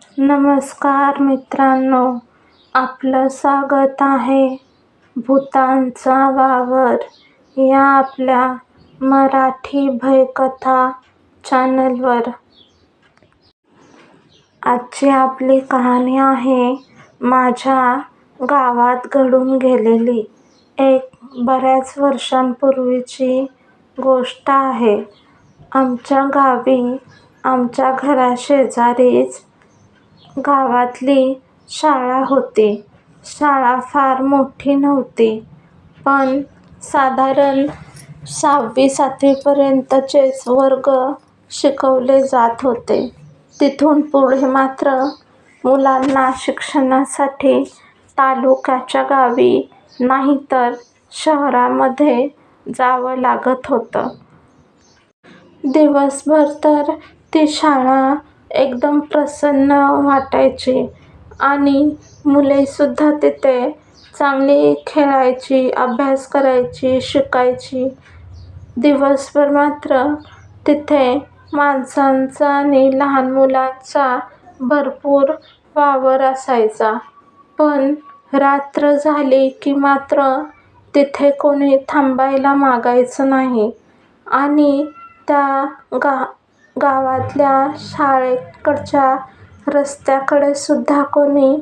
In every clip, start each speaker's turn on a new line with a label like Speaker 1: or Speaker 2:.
Speaker 1: नमस्कार मित्रांनो आपलं स्वागत आहे भूतांचा वावर या आपल्या मराठी भयकथा चॅनलवर. आजची आपली कहाणी आहे माझ्या गावात घडून गेलेली एक बऱ्याच वर्षांपूर्वीची गोष्ट आहे. आमच्या गावी आमच्या घराशेजारीच गावातली शाळा होती. शाळा फार मोठी नव्हती. पण साधारण सहावी सातवीपर्यंतचेच वर्ग शिकवले जात होते. तिथून पुढे मात्र मुलांना शिक्षणासाठी तालुक्याच्या गावी नाहीतर शहरामध्ये जावं लागत होतं. दिवसभर तर ती शाळा एकदम प्रसन्न वाटायची. आणि मुलेसुद्धा तिथे चांगली खेळायची अभ्यास करायची शिकायची. दिवसभर मात्र तिथे माणसांचा आणि लहान मुलांचा भरपूर वावर असायचा. पण रात्र झाली की मात्र तिथे कोणी थांबायला मागायचं नाही. आणि त्या गा गावातल्या शाळेकडच्या रस्त्याकडे सुद्धा कोणी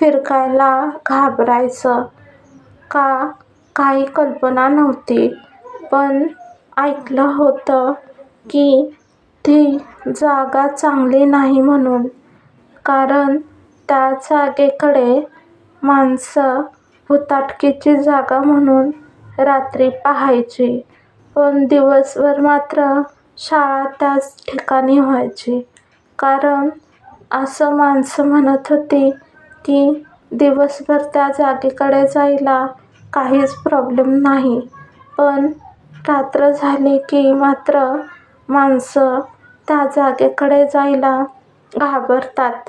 Speaker 1: फिरकायला घाबरायचं का? काही कल्पना नव्हती. पण ऐकलं होतं की ती जागा चांगली नाही म्हणून. कारण त्या जागेकडे माणसं भुताटकीची जागा म्हणून रात्री पाहायची. पण दिवसभर मात्र शाळा त्याच ठिकाणी व्हायची. कारण असं माणसं म्हणत होती की दिवसभर त्या जागेकडे जायला काहीच प्रॉब्लेम नाही. पण रात्र झाली की मात्र माणसं त्या जागेकडे जायला घाबरतात.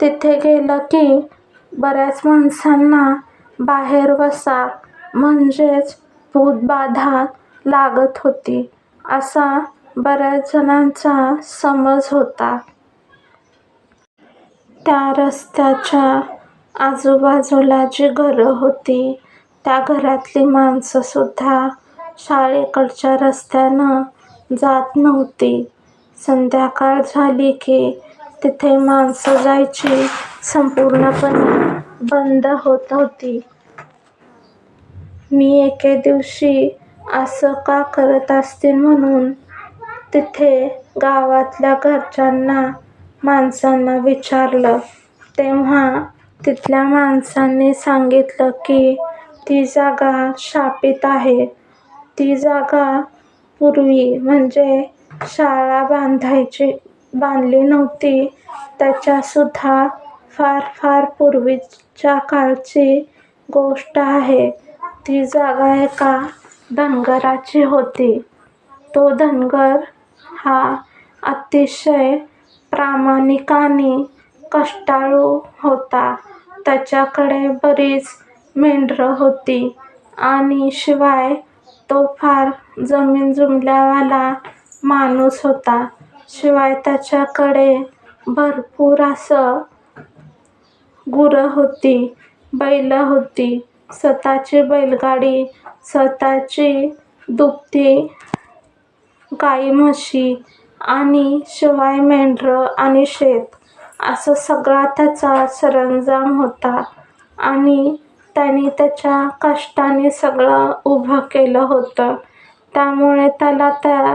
Speaker 1: तिथे गेलं की बऱ्याच माणसांना बाहेर वसा म्हणजेच भूतबाधा लागत होती. असा बऱ्याच जणांचा समज होता. त्या रस्त्याच्या आजूबाजूला जी घरं होती त्या घरातली माणसंसुद्धा शाळेकडच्या रस्त्यानं जात नव्हती. संध्याकाळ झाली की तिथे माणसं जायची संपूर्णपणे बंद होत होती. मी एके दिवशी असं का करत असतील म्हणून? तिथे गावातल्या घरच्यांना माणसांना विचारलं. तेव्हा तिथल्या माणसांनी सांगितलं की ती जागा शापित आहे. ती जागा पूर्वी म्हणजे शाळा बांधायची बांधली नव्हती. त्याच्यासुद्धा फार फार पूर्वीच्या काळची गोष्ट आहे. ती जागा एका धनगराची होती. तो धनगर हा अतिशय प्रामाणिक आणि कष्टाळू होता. त्याच्याकडे बरीच मेंढरं होती आणि शिवाय तो फार जमीन जुमल्यावाला माणूस होता. शिवाय त्याच्याकडे भरपूर असं गुरं होती बैलं होती. स्वतःची बैलगाडी स्वतःची दुभती गाई म्हशी आणि शिवाय मेंढरं आणि शेत. असं सगळा त्याचा सरंजाम होता आणि त्याने त्याच्या कष्टाने सगळं उभं केलं होतं. त्यामुळे त्याला त्या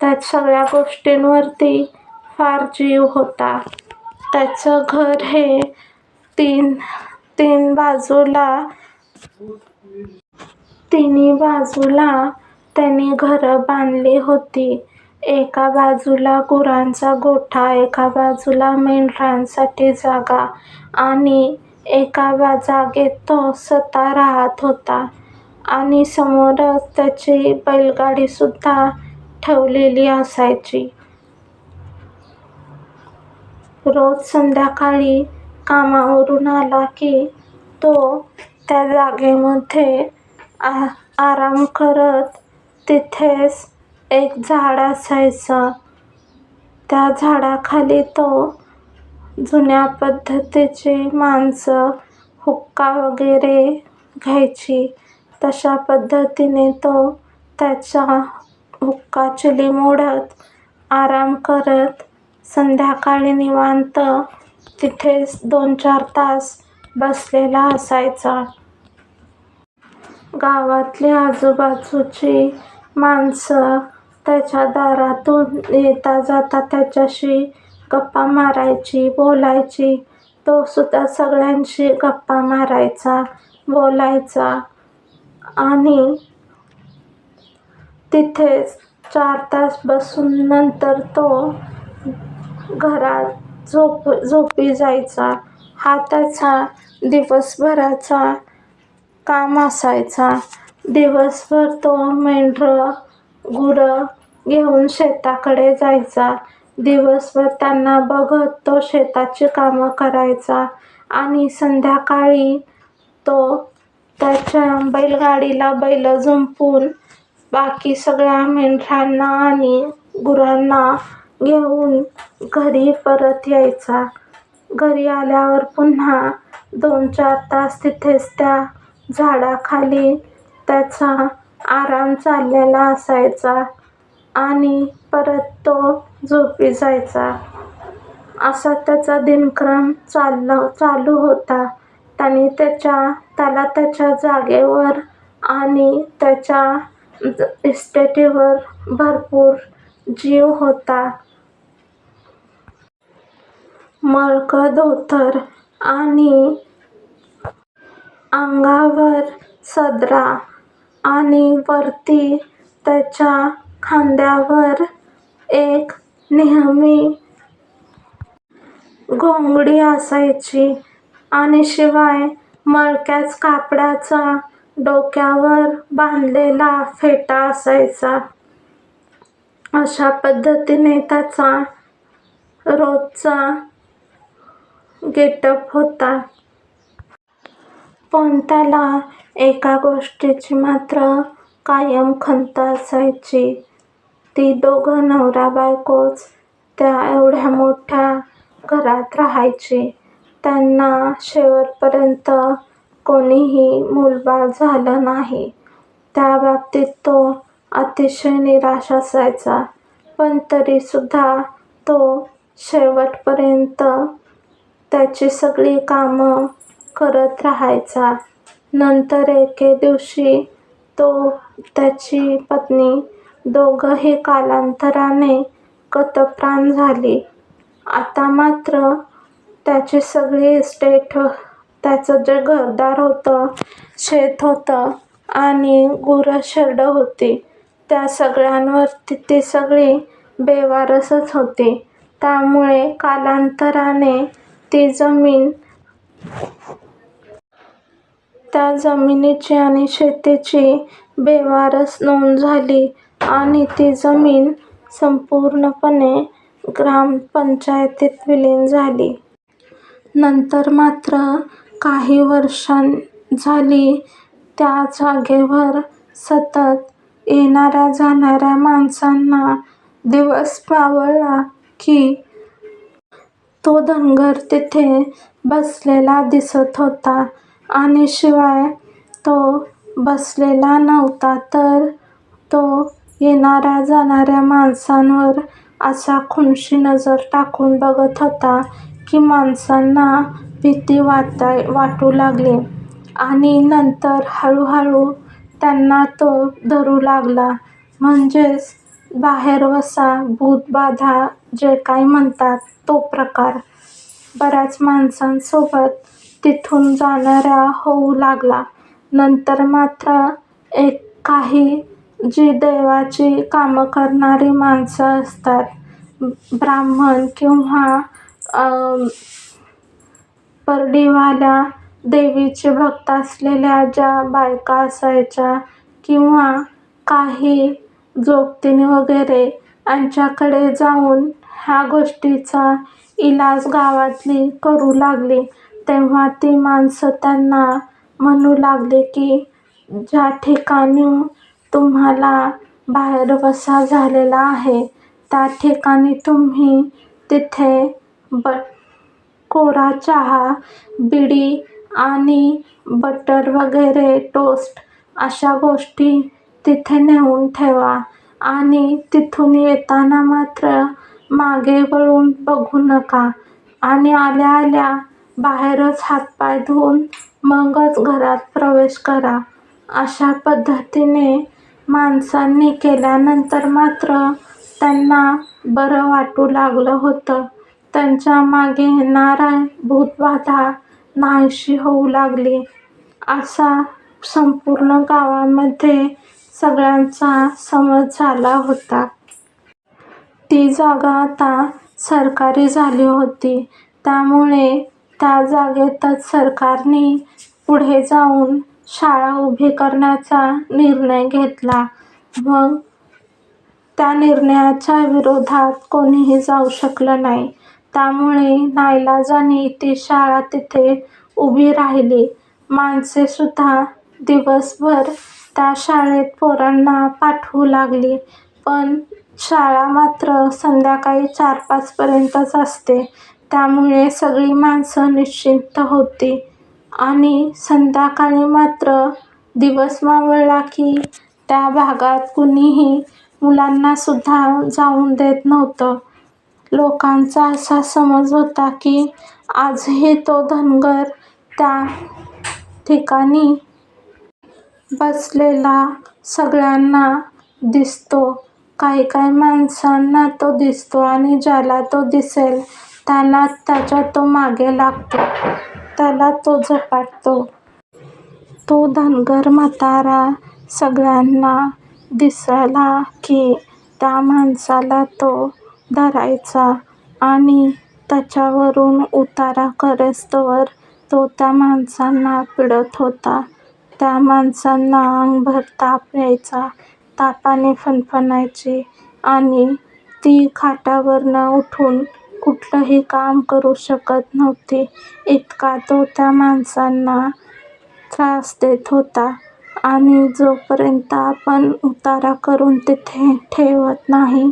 Speaker 1: त्या सगळ्या गोष्टींवरती फार जीव होता. त्याचं घर हे तीन तीन बाजूला तिन्ही बाजूला त्याने घरं बांधली होती. एका बाजूला गुरांचा गोठा एका बाजूला मेंढरांसाठी जागा आणि एका बा जागेत तो स्वतः राहत होता. आणि समोरच त्याची बैलगाडीसुद्धा ठेवलेली असायची. रोज संध्याकाळी कामावरून आला की तो त्या जागेमध्ये आ आराम करत तिथेच एक झाड असायचं. त्या झाडाखाली तो जुन्या पद्धतीची माणसं हुक्का वगैरे घ्यायची. तशा पद्धतीने तो त्याच्या हुक्का चुली मोडत आराम करत संध्याकाळी निवांत तिथेच दोन चार तास बसलेला असायचा. गावातली आजूबाजूची माणसं त्याच्या दारातून येता जाता त्याच्याशी गप्पा मारायची, बोलायची. तो सुद्धा सगळ्यांशी गप्पा मारायचा, बोलायचा आणि तिथेच चार तास बसून नंतर तो घरात झोप झोपी जायचा. आताचा दिवसभराचा काम असायचा. दिवसभर तो मेंढरं, गुरं घेऊन शेताकडे जायचा. दिवसभर त्यांना बघत तो शेताची कामं करायचा आणि संध्याकाळी तो त्याच्या बैलगाडीला बैलं जुंपून बाकी सगळ्या मेंढरांना आणि गुरांना घेऊन घरी परत यायचा. घरी आल्यावर पुन्हा दोन चार तास तिथेच त्या झाडाखाली त्याचा आराम चाललेला असायचा आणि परत तो झोपी जायचा. असा त्याचा दिनक्रम चालू होता. त्याला त्याच्या जागेवर आणि त्याच्या इस्टेटीवर भरपूर जीव होता. मळकं धोतर आणि अंगावर सदरा आणि वरती त्याच्या खांद्यावर एक नेहमी घोंगडी असायची आणि शिवाय मळक्याच कापडाचा डोक्यावर बांधलेला फेटा असायचा. अशा पद्धतीने त्याचा रोजचा गेटअप होता. पण त्याला एका गोष्टीची मात्र कायम खंत असायची. ती दोघं नवरा बायकोच त्या एवढ्या मोठ्या घरात राहायची. त्यांना शेवटपर्यंत कोणीही मूलबाळ झालं नाही. त्या बाबतीत तो अतिशय निराश असायचा. पण तरीसुद्धा तो शेवटपर्यंत त्याची सगळी कामं करत राहायचा. नंतर एके दिवशी तो त्याची पत्नी दोघंही कालांतराने गतप्राण झाली. आता मात्र त्याची सगळी इस्टेट, त्याचं जे घरदार होतं, शेत होतं आणि गुरंशेरडं होती त्या सगळ्यांवर ती सगळी बेवारसच होती. त्यामुळे कालांतराने ती जमीन, त्या जमिनीची आणि शेतीची बेवारस नोंद झाली आणि ती जमीन संपूर्णपणे ग्रामपंचायतीत विलीन झाली. नंतर मात्र काही वर्षं झाली त्या जागेवर सतत येणाऱ्या जाणाऱ्या माणसांना दिवस मावळला की तो धनगर तिथे बसलेला दिसत होता आणि शिवाय तो बसलेला नव्हता तर तो येणाऱ्या जाणाऱ्या माणसांवर असा खुन्शी नजर टाकून बघत होता की माणसांना भीती वाटू लागली आणि नंतर हळूहळू त्यांना तो धरू लागला. म्हणजेच बाहेर वसा भूतबाधा जे काही म्हणतात तो प्रकार. बऱ्याच माणसांसोबत तिथून जाणाऱ्या होऊ लागला. नंतर मात्र एक काही जी देवाची कामं करणारी माणसं असतात, ब्राह्मण किंवा परडीवाल्या, देवीचे भक्त असलेल्या ज्या बायका असायच्या किंवा काही जोगतीने वगैरे यांच्याकडे जाऊन ह्या गोष्टीचा इलाज गावातली करू लागली. तेव्हा ती माणसं त्यांना म्हणू लागले की ज्या ठिकाणी तुम्हाला बाहेर वसा झालेला आहे त्या ठिकाणी तुम्ही तिथे बट कोरा चहा बिडी आणि बटर वगैरे टोस्ट अशा गोष्टी तिथे नेऊन ठेवा आणि तिथून येताना मात्र मागे वळून बघू नका. आणि आल्या आल्या बाहेरच हातपाय धुवून मगच घरात प्रवेश करा. अशा पद्धतीने माणसांनी केल्यानंतर मात्र त्यांना बरं वाटू लागलं होतं. त्यांच्या मागे येणारा भूतबाधा नाहीशी होऊ लागली. असा संपूर्ण गावामध्ये सगळ्यांचा समज झाला होता. ती जागा आता सरकारी झाली होती. त्यामुळे त्या जागेतच सरकारने पुढे जाऊन शाळा उभी करण्याचा निर्णय घेतला. मग त्या निर्णयाच्या विरोधात कोणीही जाऊ शकलं नाही. त्यामुळे नाईलाजाने ती शाळा तिथे उभी राहिली. माणसेसुद्धा दिवसभर त्या शाळेत पोरांना पाठवू लागली. पण शाळा मात्र संध्याकाळी चार पाचपर्यंतच असते. त्यामुळे सगळी माणसं निश्चिंत होती. आणि संध्याकाळी मात्र दिवस मावळला की त्या भागात कुणीही मुलांनासुद्धा जाऊन देत नव्हतं. लोकांचा असा समज होता की आजही तो धनगर त्या ठिकाणी बसलेला सगळ्यांना दिसतो. काही काही माणसांना तो दिसतो आणि ज्याला तो दिसेल त्याला त्याच्या तो मागे लागतो. त्याला तो झपाटतो. तो धनगर म्हातारा सगळ्यांना दिसला की त्या माणसाला तो धरायचा आणि त्याच्यावरून उतारा करेस्तोवर तो त्या माणसांना पिडत होता. त्या माणसांना अंगभर ताप यायचा. तापाने फणफणायची आणि ती खाटावरून उठून कुठलंही काम करू शकत नव्हती. इतका तो त्या माणसांना त्रास देत होता आणि जोपर्यंत आपण उतारा करून तिथे ठेवत नाही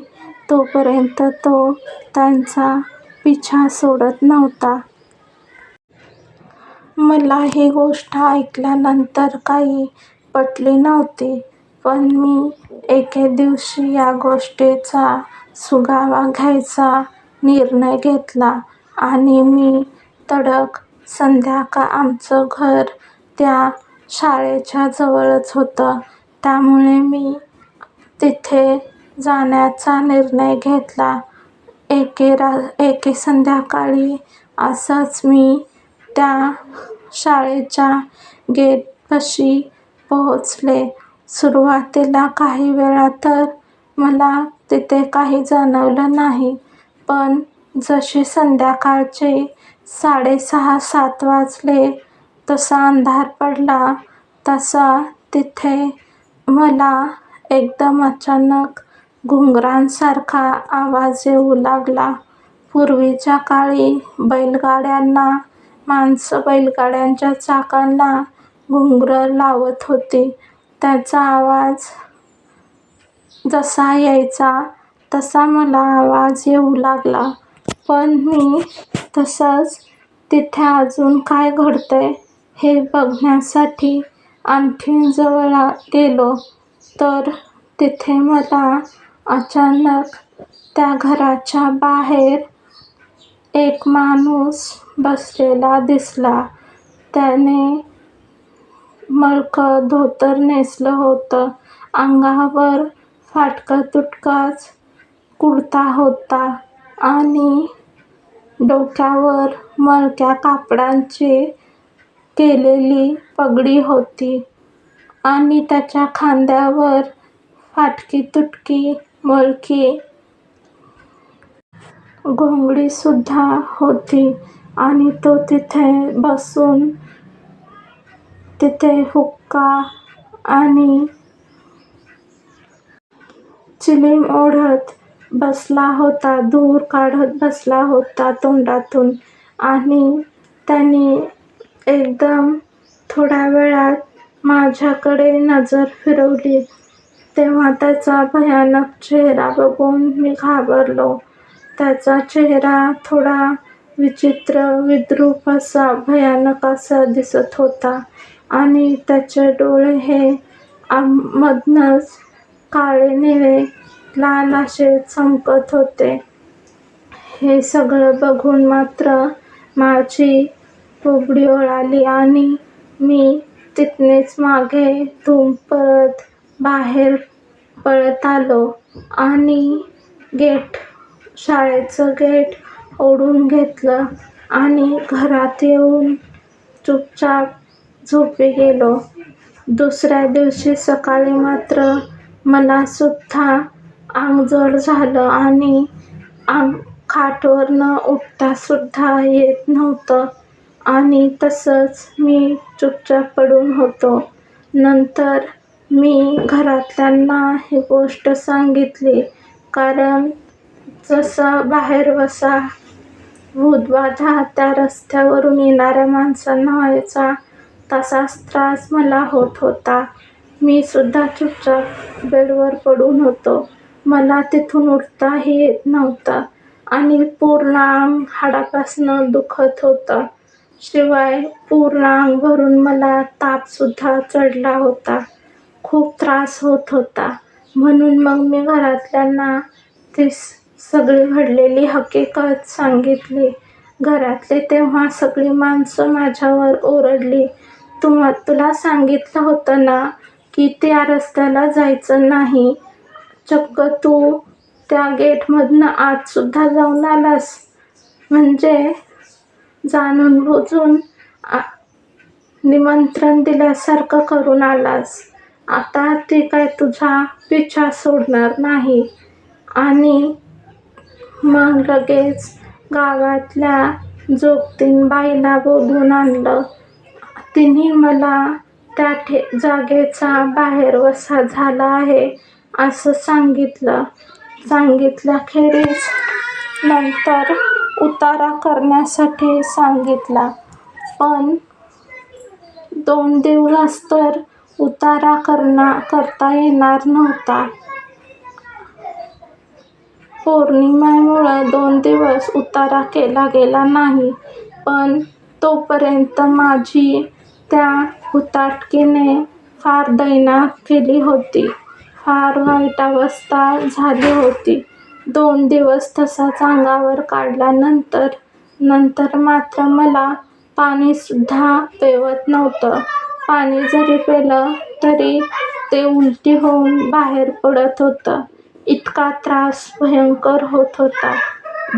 Speaker 1: तोपर्यंत तो त्यांचा पिछा सोडत नव्हता. मला ही गोष्ट ऐकल्यानंतर काही पटली नव्हती. पण मी एके दिवशी या गोष्टीचा सुगावा घ्यायचा निर्णय घेतला आणि मी तडक संध्याकाळ आमचं घर त्या शाळेच्या जवळच होतं. त्यामुळे मी तिथे जाण्याचा निर्णय घेतला. एके रा एके संध्याकाळी असंच मी त्या शाळेच्या गेटपाशी पोहोचले. सुरुवातीला काही वेळा तर मला तिथे काही जाणवलं नाही पण जसे संध्याकाळचे साडेसहा सात वाजले तसा अंधार पडला तसा तिथे मला एकदम अचानक घुंगरांसारखा आवाज येऊ लागला. पूर्वीच्या काळी बैलगाड्यांना माणसं बैलगाड्यांच्या चाकांना घुंगरं लावत होती. त्याचा आवाज जसा यायचा तसा मला आवाज येऊ लागला. पण मी तसंच तिथे अजून काय घडतं आहे हे बघण्यासाठी आणखीन जवळ गेलो. तर तिथे मला अचानक त्या घराच्या बाहेर एक माणूस बसलेला दिसला. त्याने मळकं धोतर नेसलं होतं. अंगावर फाटका तुटकाच कुडता होता आणि डोक्यावर मळक्या कापडांची केलेली पगडी होती आणि त्याच्या खांद्यावर फाटकी तुटकी मळकी घोंगडीसुद्धा होती आणि तो तिथे बसून तिथे हुक्का आणि चिलीम ओढत बसला होता धूर काढत बसला होता तोंडातून आणि त्याने एकदम थोड्या वेळात माझ्याकडे नजर फिरवली तेव्हा त्याचा भयानक चेहरा बघून मी घाबरलो. त्याचा चेहरा थोडा विचित्र, विद्रूप असा भयानक असा दिसत होता आणि त्याचे डोळे हे मधनच काळे-निळे लाल असे चमकत होते. हे सगळं बघून मात्र माझी बोबडी ओळाली आणि मी तिथनेच मागे धूम परत बाहेर पळत आलो आणि गेट, शाळेचं गेट ओढून घेतलं आणि घरात येऊन चुपचाप झोपी गेलो. दुसऱ्या दिवशी सकाळी मात्र मला सुद्धा अंग जड झालं आणि खाटवरनं न उठतासुद्धा येत नव्हतं आणि तसंच मी चुपचाप पडून होतो. नंतर मी घरातल्यांना ही गोष्ट सांगितली कारण जसं बाहेर वसा भूतबाधा त्या रस्त्यावरून येणाऱ्या माणसांना व्हायचा तसाच त्रास मला होत होता. मी सुद्धा चुपचाप बेडवर पडून होतो. मला तिथून उठताही येत नव्हतं आणि पूर्ण अंग हाडापासनं दुखत होतं. शिवाय पूर्ण अंग भरून मला तापसुद्धा चढला होता. खूप त्रास होत होता. म्हणून मग मी घरातल्यांना ती सगळी घडलेली हकीकत सांगितली. घरातली तेव्हा सगळी माणसं माझ्यावर ओरडली. तुला सांगितलं होतं ना की त्या रस्त्याला जायचं नाही. चक्क तू त्या गेटमधनं आत सुद्धा जाऊन आलास. म्हणजे जाणून-बुजून निमंत्रण दिल्यासारखं करून आलास. आता ती काय तुझा पिछा सोडणार नाही. आणि मग लगेच गावातल्या जोगतीन बाईला बोलून आणलं. तिने मला त्या ठे जागेचा बाहेर वसा झाला आहे असं सांगितलं. सांगितल्याखेरीज नंतर उतारा करण्यासाठी सांगितला. पण दोन दिवस तर उतारा करता येणार नव्हता. पौर्णिमेमुळं दोन दिवस उतारा केला गेला नाही. पण तोपर्यंत माझी त्या हुताटकीने फार दैना केली होती. फार वाईट अवस्था झाली होती. दोन दिवस तसाच अंगावर काढल्यानंतर नंतर मात्र मला पाणीसुद्धा पेवत नव्हतं. पाणी जरी पेलं तरी ते उलटी होऊन बाहेर पडत होतं. इतका त्रास भयंकर होत होता.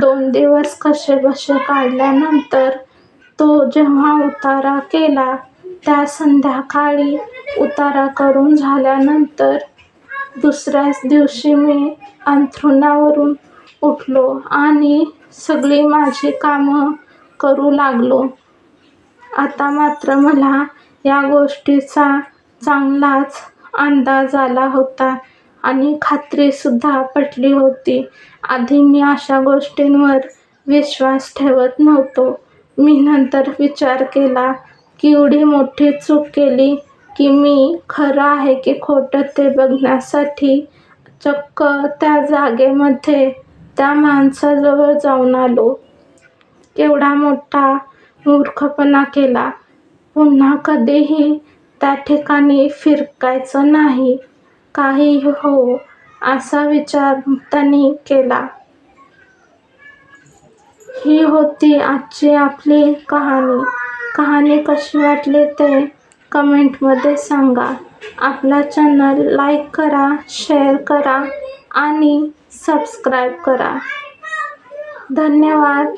Speaker 1: दोन दिवस कसेबसे काढल्यानंतर तो जेव्हा उतारा केला त्या संध्याकाळी उतारा करून झाल्यानंतर दुसऱ्याच दिवशी मी अंथरुणावरून उठलो आणि सगळी माझी कामं करू लागलो. आता मात्र मला या गोष्टीचा चांगलाच अंदाज आला होता आणि खात्रीसुद्धा पटली होती. आधी मी अशा गोष्टींवर विश्वास ठेवत नव्हतो. मी नंतर विचार केला, केवढी मोठी चूक केली की मी खरं आहे की खोटं ते बघण्यासाठी चक्क त्या जागेमध्ये त्या माणसाजवळ जाऊन आलो. केवढा मोठा मूर्खपणा केला. पुन्हा कधीही त्या ठिकाणी फिरकायचं नाही. काहीही हो असा विचार त्यांनी केला. ही होती आजची आपली कहाणी. कहाणी कशी वाटली ते कमेंटमध्ये सांगा. आपला चॅनल लाईक करा, शेअर करा आणि सबस्क्राईब करा. धन्यवाद.